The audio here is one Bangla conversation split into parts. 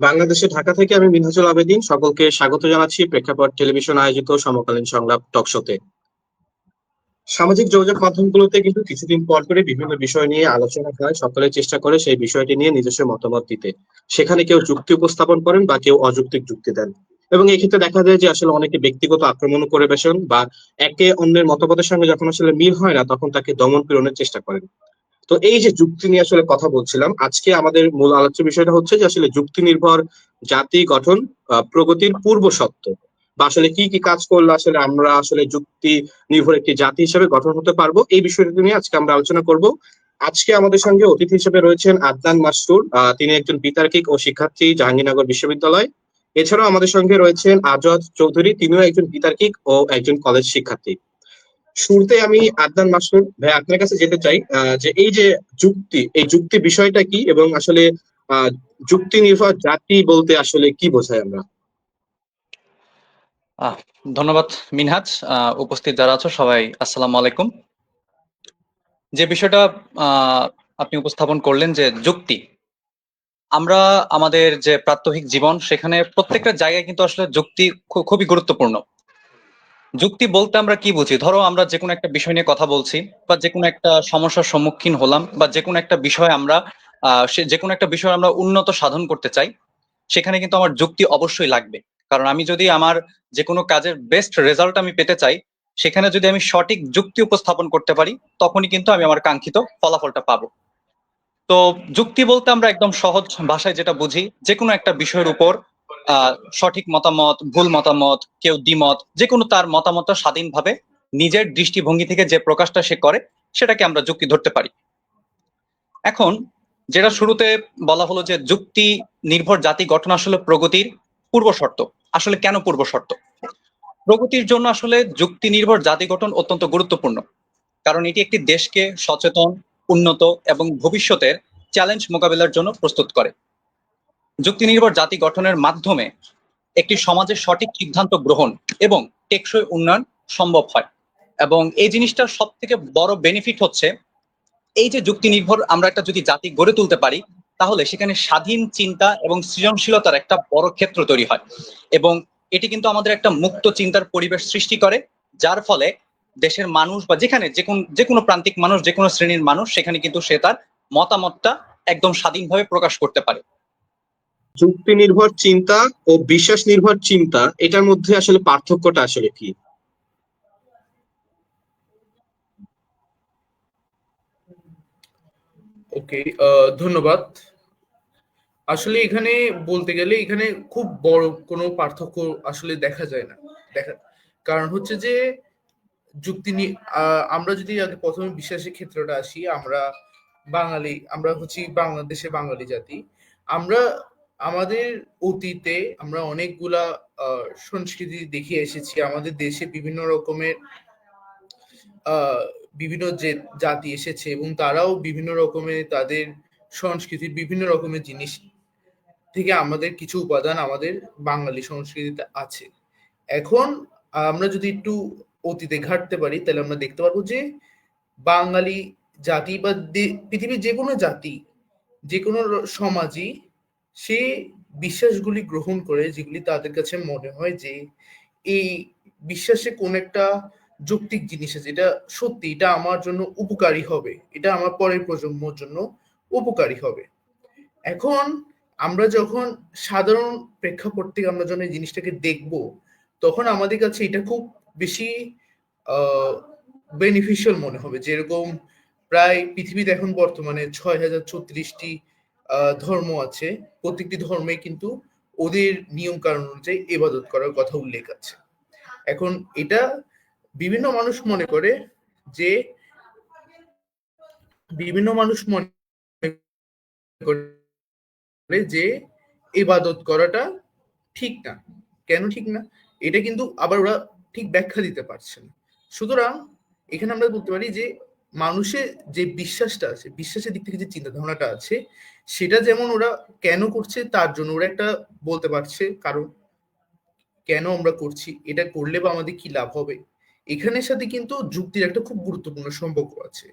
বাংলাদেশে ঢাকা থেকে আমি মিনহাজুল আবেদীন সকলকে স্বাগত জানাচ্ছি প্রেক্ষাপট টেলিভিশন আয়োজিত সমকালীন সংলাপ টকশোতে সামাজিক যোগাযোগ মাধ্যমগুলোতে কিন্তু কিছুদিন পর করে বিভিন্ন বিষয় নিয়ে আলোচনা হয়। সকলে চেষ্টা করে সেই বিষয়টি নিয়ে নিজস্ব মতামত দিতে। সেখানে কেউ যুক্তি উপস্থাপন করেন বা কেউ অযৌক্তিক যুক্তি দেন। এবং এই ক্ষেত্রে দেখা যায় যে আসলে অনেকে ব্যক্তিগত আক্রমণ করে বসেন বা একে অন্যের মতবাদের সঙ্গে যখন আসলে মিল হয় না, তখন তাকে দমন পীড়নের চেষ্টা করেন। তো এই যে যুক্তি নিয়ে আসলে কথা বলছিলাম আজকে আমাদের মূল আলোচ্য বিষয়টা হচ্ছে যে আসলে যুক্তি নির্ভর জাতি গঠন প্রগতির পূর্ব সত্য। বা আসলে কি কি কাজ করলে আসলে আমরা আসলে যুক্তি নির্ভর একটি জাতি হিসেবে গঠন হতে পারব এই বিষয়টি নিয়ে আজকে আমরা আলোচনা করব। আজকে আমাদের সঙ্গে অতিথি হিসেবে রয়েছেন আদনান মাসরুর আহ, তিনি একজন বিতার্কিক ও শিক্ষার্থী জাহাঙ্গীরনগর বিশ্ববিদ্যালয়। এছাড়াও আমাদের সঙ্গে রয়েছেন আজাদ চৌধুরী তিনিও একজন বিতার্কিক ও একজন কলেজ শিক্ষার্থী। শুরুতে আমি আদনান মাসুর ভাই আপনার কাছে যেতে চাই যে এই যে যুক্তি, এই যুক্তি বিষয়টা কি এবং আসলে যুক্তি নির্ভর জাতি বলতে আসলে কি বোঝায় আমরা? ধন্যবাদ মিনহাজ। উপস্থিত যারা আছো, সবাই আসসালামু আলাইকুম। যে বিষয়টা আপনি উপস্থাপন করলেন যে যুক্তি, আমরা আমাদের যে প্রাত্যহিক জীবন, সেখানে প্রত্যেকটা জায়গায় কিন্তু আসলে যুক্তি খুবই গুরুত্বপূর্ণ। যুক্তি বলতে আমরা কি বুঝি? ধরো আমরা যে কোনো একটা বিষয় নিয়ে কথা বলছি বা যে কোনো একটা সমস্যার সম্মুখীন হলাম বা যে কোনো একটা বিষয় আমরা যে কোনো একটা বিষয় আমরা উন্নত সাধন করতে চাই, সেখানে কিন্তু আমার যুক্তি অবশ্যই লাগবে। কারণ আমি যদি আমার যে কোনো কাজের বেস্ট রেজাল্ট আমি পেতে চাই, সেখানে যদি আমি সঠিক যুক্তি উপস্থাপন করতে পারি, তখনই কিন্তু আমি আমার কাঙ্ক্ষিত ফলাফলটা পাবো। তো যুক্তি বলতে আমরা একদম সহজ ভাষায় যেটা বুঝি যে কোনো একটা বিষয়ের উপর সঠিক মতামত, ভুল মতামত, কেউ দ্বিমত যে কোনো তার মতামতটা স্বাধীনভাবে নিজের দৃষ্টিভঙ্গি থেকে যে প্রকাশটা সে করে, সেটাকে আমরা যুক্তি ধরতে পারি। এখন যেটা শুরুতে বলা হলো যে যুক্তি নির্ভর জাতি গঠন আসলে প্রগতির পূর্ব শর্ত। আসলে কেন পূর্ব শর্ত? প্রগতির জন্য আসলে যুক্তি নির্ভর জাতি গঠন অত্যন্ত গুরুত্বপূর্ণ। কারণ এটি একটি দেশকে সচেতন, উন্নত এবং ভবিষ্যতের চ্যালেঞ্জ মোকাবিলার জন্য প্রস্তুত করে। যুক্তি নির্ভর জাতি গঠনের মাধ্যমে একটি সমাজের সঠিক সিদ্ধান্ত গ্রহণ এবং টেকসই উন্নয়ন সম্ভব হয়। এবং এই জিনিসটার সব থেকে বড় বেনিফিট হচ্ছে, এই যে যুক্তি নির্ভর আমরা একটা যদি জাতি গড়ে তুলতে পারি, তাহলে সেখানে স্বাধীন চিন্তা এবং সৃজনশীলতার একটা বড় ক্ষেত্র তৈরি হয়। এবং এটি কিন্তু আমাদের একটা মুক্ত চিন্তার পরিবেশ সৃষ্টি করে, যার ফলে দেশের মানুষ বা যেখানে যে কোন যে কোনো প্রান্তিক মানুষ, যে কোনো শ্রেণির মানুষ, সেখানে কিন্তু সে তার মতামতটা একদম স্বাধীনভাবে প্রকাশ করতে পারে। যুক্তি নির্ভর চিন্তা ও বিশ্বাস নির্ভর চিন্তা, এটার মধ্যে আসলে পার্থক্যটা আসলে কি? ওকে ধন্যবাদ। আসলে এখানে বলতে গেলে এখানে খুব বড় কোনো পার্থক্য আসলে দেখা যায় না। দেখা, কারণ হচ্ছে যে যুক্তি আমরা যদি আগে প্রথমে বিশ্বাসের ক্ষেত্রটা আসি, আমরা বাঙালি, আমরা হচ্ছি বাংলাদেশে বাঙালি জাতি, আমরা আমাদের অতীতে আমরা অনেকগুলা সংস্কৃতি দেখে এসেছি। আমাদের দেশে বিভিন্ন রকমের বিভিন্ন যে জাতি এসেছে এবং তারাও বিভিন্ন রকমের তাদের সংস্কৃতির বিভিন্ন রকমের জিনিস থেকে আমাদের কিছু উপাদান আমাদের বাঙালি সংস্কৃতিতে আছে। এখন আমরা যদি একটু অতীতে ঘাটতে পারি, তাহলে আমরা দেখতে পারব যে বাঙালি জাতি বা পৃথিবীর যে কোনো জাতি যে কোনো সমাজই সে বিশ্বাসগুলি গ্রহণ করে, যেগুলি তাদের কাছে মনে হয় যে এই বিশ্বাসে কোন একটা যৌক্তিক জিনিস আছে এটা সত্যি, এটা আমার জন্য উপকারী হবে, এটা আমার পরের প্রজন্মর জন্য উপকারী হবে। এখন আমরা যখন সাধারণ প্রেক্ষাপট থেকে আমরা যখন এই জিনিসটাকে দেখব, তখন আমাদের কাছে এটা খুব বেশি বেনিফিশিয়াল মনে হবে। যেরকম প্রায় পৃথিবীতে এখন বর্তমানে ছয় হাজার ছত্রিশটি ধর্ম আছে। প্রত্যেকটি ধর্মে কিন্তু ওদের নিয়ম কারণ অনুযায়ী এবাদত করার কথা উল্লেখ আছে। এখন এটা বিভিন্ন মানুষ মনে করে যে বিভিন্ন মানুষ মনে করে যে এবাদত করাটা ঠিক না। কেন ঠিক না? এটা কিন্তু আবার ওরা ঠিক ব্যাখ্যা দিতে পারছে না। সুতরাং এখানে আমরা বলতে পারি যে মানুষের যে বিশ্বাসটা আছে বিশ্বাসের দিক থেকে যে চিন্তা ধারণাটা আছে, সেটা যেমন ওরা কেন করছে, তার জন্য ওরা একটা বলতে পারছে, কারণ কেন আমরা করছি, এটা করলে বা আমাদের কি লাভ হবে? এখানের সাথে কিন্তু যুক্তির একটা খুব গুরুত্বপূর্ণ সম্পর্ক আছে।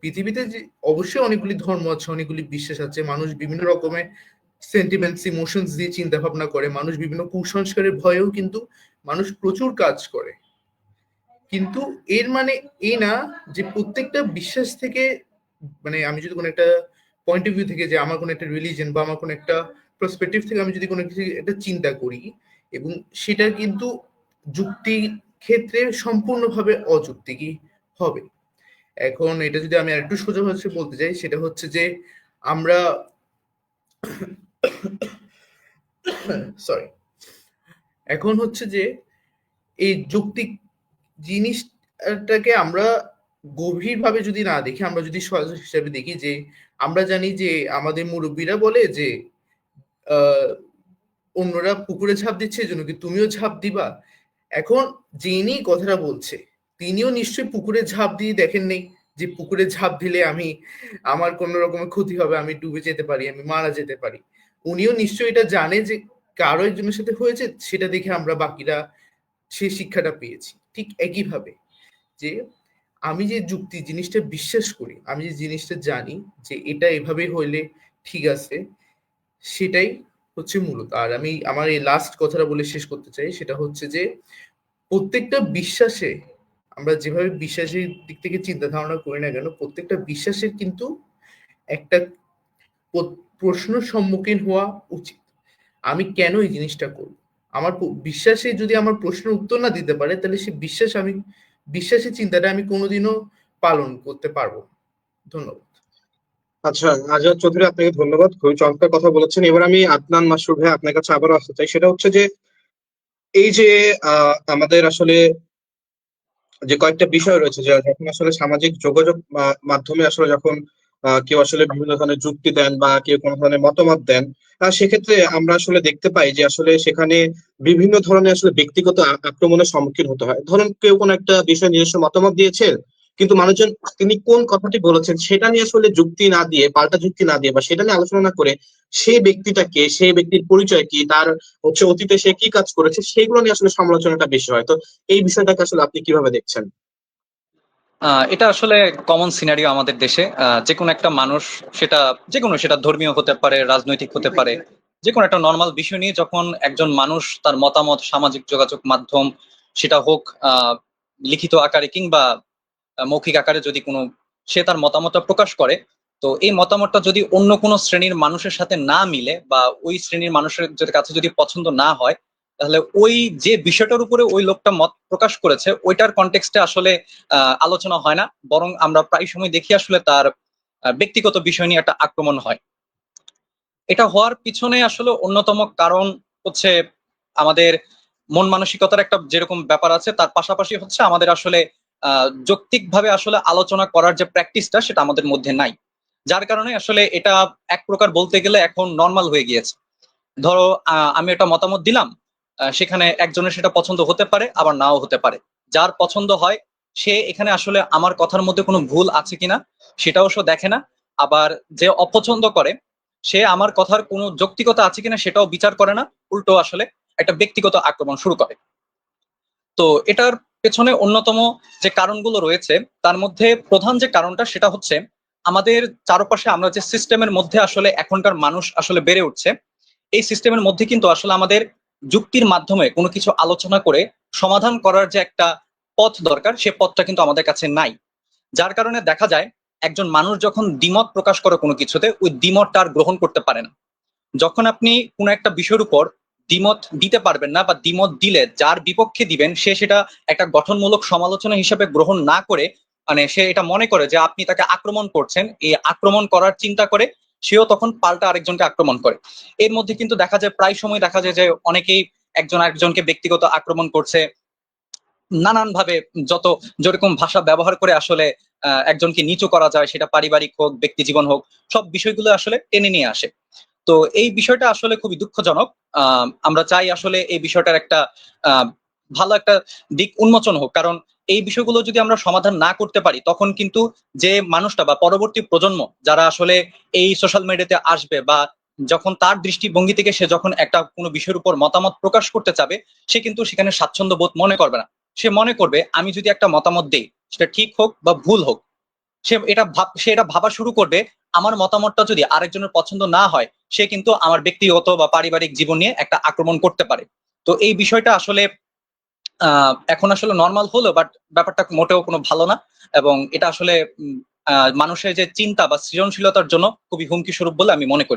পৃথিবীতে যে অবশ্যই অনেকগুলি ধর্ম আছে, অনেকগুলি বিশ্বাস আছে, মানুষ বিভিন্ন রকমের সেন্টিমেন্টস ইমোশনস দিয়ে চিন্তা ভাবনা করে, মানুষ বিভিন্ন কুসংস্কারের ভয়েও কিন্তু মানুষ প্রচুর কাজ করে। কিন্তু এর মানে এই না যে প্রত্যেকটা বিশ্বাস থেকে মানে আমি যদি কোনো একটা পয়েন্ট অফ ভিউ থেকে যে আমার কোনো একটা রিলিজন বা আমার কোনো একটা পার্সপেক্টিভ থেকে আমি যদি কোনো কিছু, একটা চিন্তা করি এবং সেটা কিন্তু যুক্তি ক্ষেত্রে সম্পূর্ণভাবে অযুক্তিকই হবে? এখন এটা যদি আমি আরেকটু সোজা ভাষায় বলতে চাই, সেটা হচ্ছে যে আমরা সরি এখন হচ্ছে যে এই যৌক্তিক জিনিসটাকে আমরা গভীরভাবে যদি না দেখি, আমরা যদি হিসাবে দেখি যে, আমরা জানি যে আমাদের মুরব্বীরা বলে যে অন্যরা পুকুরে ঝাঁপ দিচ্ছে জন্য কি তুমিও ঝাঁপ দিবা? এখন যিনি কথাটা বলছে, তিনিও নিশ্চয়ই পুকুরে ঝাঁপ দিয়ে দেখেন নেই যে পুকুরে ঝাঁপ দিলে আমি, আমার কোনো রকমের ক্ষতি হবে, আমি ডুবে যেতে পারি, আমি মারা যেতে পারি। উনিও নিশ্চয়ই এটা জানে যে কারও একজনের সাথে হয়েছে, সেটা দেখে আমরা বাকিরা সেই শিক্ষাটা পেয়েছি। ঠিক একইভাবে যে আমি যে যুক্তি, জিনিসটা বিশ্বাস করি, আমি যে জিনিসটা জানি যে এটা এভাবে হইলে ঠিক আছে, সেটাই হচ্ছে মূলত। আর আমি আমার এই লাস্ট কথাটা বলে শেষ করতে চাই, সেটা হচ্ছে যে প্রত্যেকটা বিশ্বাসে আমরা যেভাবে বিশ্বাসের দিক থেকে চিন্তা ধারণা করি না কেন, প্রত্যেকটা বিশ্বাসের কিন্তু একটা প্রশ্ন সম্মুখীন হওয়া উচিত। আমি কেন এই জিনিসটা করব? আমার বিশ্বাসে যদি আমার প্রশ্নের উত্তর না দিতে পারে, তাহলে সে বিশ্বাস আমি, বিশ্বাসের চিন্তাটা আমি কোনোদিনও পালন করতে পারব ধন্যবাদ। আচ্ছা আজাদ চৌধুরী, আপনাকে ধন্যবাদ। খুবই চমৎকার কথা বলেছেন। এবার আমি আদনান মাসুর ভাই আপনার কাছে আবারও আসতে চাই। সেটা হচ্ছে যে, এই যে আমাদের আসলে যে কয়েকটা বিষয় রয়েছে, যে যখন আসলে সামাজিক যোগাযোগ মাধ্যমে আসলে যখন কেউ আসলে বিভিন্ন ধরনের যুক্তি দেন বা কেউ কোনো ধরনের মতামত দেন সেক্ষেত্রে আমরা আসলে দেখতে পাই যে আসলে সেখানে বিভিন্ন ধরনের আসলে ব্যক্তিগত আক্রমণের সম্মুখীন হতে হয়। ধরুন কেউ কোনো একটা বিষয় নিজস্ব মতামত দিয়েছে কিন্তু মানুষজন তিনি কোন কথাটি বলেছেন সেটা নিয়ে আসলে যুক্তি না দিয়ে, পাল্টা যুক্তি না দিয়ে বা সেটা নিয়ে আলোচনা না করে সেই ব্যক্তিটাকে, সেই ব্যক্তির পরিচয় কি, তার হচ্ছে অতীতে সে কি কাজ করেছে সেগুলো নিয়ে আসলে সমালোচনাটা বেশি হয়। তো এই বিষয়টাকে আসলে আপনি কীভাবে দেখছেন? এটা আসলে কমন সিনারিও আমাদের দেশে। যে কোনো একটা মানুষ সেটা যে কোনো সেটা ধর্মীয় হতে পারে, রাজনৈতিক হতে পারে। যে কোনো একটা নর্মাল বিষয় নিয়ে যখন একজন মানুষ তার মতামত, সামাজিক যোগাযোগ মাধ্যম সেটা হোক লিখিত আকারে কিংবা মৌখিক আকারে যদি কোনো, সে তার মতামতটা প্রকাশ করে, তো এই মতামতটা যদি অন্য কোনো শ্রেণির মানুষের সাথে না মিলে বা ওই শ্রেণির মানুষের কাছে যদি পছন্দ না হয় তাহলে ওই যে বিষয়টার উপরে ওই লোকটা মত প্রকাশ করেছে, ওইটার কনটেক্সটে আসলে আলোচনা হয় না। বরং আমরা প্রায় সময় দেখি আসলে তার ব্যক্তিগত বিষয় নিয়ে একটা আক্রমণ হয়। এটা হওয়ার পিছনে আসলে অন্যতম কারণ হচ্ছে আমাদের মন মানসিকতার একটা যেরকম ব্যাপার আছে, তার পাশাপাশি হচ্ছে আমাদের আসলে যৌক্তিকভাবে আসলে আলোচনা করার যে প্র্যাকটিসটা সেটা আমাদের মধ্যে নাই। যার কারণে আসলে এটা এক প্রকার বলতে গেলে এখন নর্মাল হয়ে গিয়েছে। ধরো আমি একটা মতামত দিলাম সেখানে একজনের সেটা পছন্দ হতে পারে, আবার নাও হতে পারে। যার পছন্দ হয়, সে এখানে আসলে আমার কথার মধ্যে কোনো ভুল আছে কিনা, সেটাও সে দেখে না। আবার যে অপছন্দ করে, সে আমার কথার কোনো যৌক্তিকতা আছে কিনা, সেটাও বিচার করে না। উল্টো আসলে একটা ব্যক্তিগত আক্রমণ শুরু করে। তো এটার পেছনে অন্যতম যে কারণগুলো রয়েছে, তার মধ্যে প্রধান যে কারণটা, সেটা হচ্ছে আমাদের চারপাশে আমরা যে সিস্টেমের মধ্যে আসলে এখনকার মানুষ আসলে বেড়ে উঠছে, এই সিস্টেমের মধ্যে কিন্তু আসলে আমাদের যুক্তির মাধ্যমে কোনো কিছু আলোচনা করে সমাধান করার যে একটা পথ দরকার, সে পথটা কিন্তু আমাদের কাছে নাই। যার কারণে দেখা যায়, একজন মানুষ যখন দ্বিমত প্রকাশ করে কোনো কিছুতে, ওই দ্বিমতটা আর গ্রহণ করতে পারে না। যখন আপনি কোনো একটা বিষয়ের উপর দ্বিমত দিতে পারবেন না বা দ্বিমত দিলে যার বিপক্ষে দিবেন, সে সেটা একটা গঠনমূলক সমালোচনা হিসেবে গ্রহণ না করে মানে সে এটা মনে করে যে আপনি তাকে আক্রমণ করছেন, এই আক্রমণ করার চিন্তা করে সেও তখন পাল্টা আরেকজনকে আক্রমণ করে। এর মধ্যে কিন্তু দেখা যায়, প্রায় সময় দেখা যায় যে অনেকেই একজন আরেকজনকে ব্যক্তিগত আক্রমণ করছে। নানান ভাবে যত যেরকম ভাষা ব্যবহার করে আসলে একজনকে নিচু করা যায়, সেটা পারিবারিক হোক ব্যক্তি জীবন হোক, সব বিষয়গুলো আসলে টেনে নিয়ে আসে। তো এই বিষয়টা আসলে খুবই দুঃখজনক। আমরা চাই আসলে এই বিষয়টার একটা ভালো একটা দিক উন্মোচন হোক। কারণ এই বিষয়গুলো যদি আমরা সমাধান না করতে পারি, তখন কিন্তু যে মানুষটা বা পরবর্তী প্রজন্ম যারা আসলে এই সোশ্যাল মিডিয়াতে আসবে বা যখন তার দৃষ্টিভঙ্গি থেকে সে যখন একটা কোনো বিষয়ের উপর মতামত প্রকাশ করতে চাবে, সে কিন্তু সেখানে স্বাচ্ছন্দ্য বোধ মনে করবে না। সে মনে করবে, আমি যদি একটা মতামত দেই, সেটা ঠিক হোক বা ভুল হোক, সে এটা ভাব, সে এটা ভাবা শুরু করবে, আমার মতামতটা যদি আরেকজনের পছন্দ না হয়, সে কিন্তু আমার ব্যক্তিগত বা পারিবারিক জীবন নিয়ে একটা আক্রমণ করতে পারে। তো এই বিষয়টা আসলে এখন আসলে নর্মাল হলো বাট ব্যাপারটা মোটেও কোনো ভালো না। এবং এটা আসলে মানুষের যে চিন্তা বা সৃজনশীলতার জন্য খুবই হুমকি স্বরূপ বলে আমি মনে করি।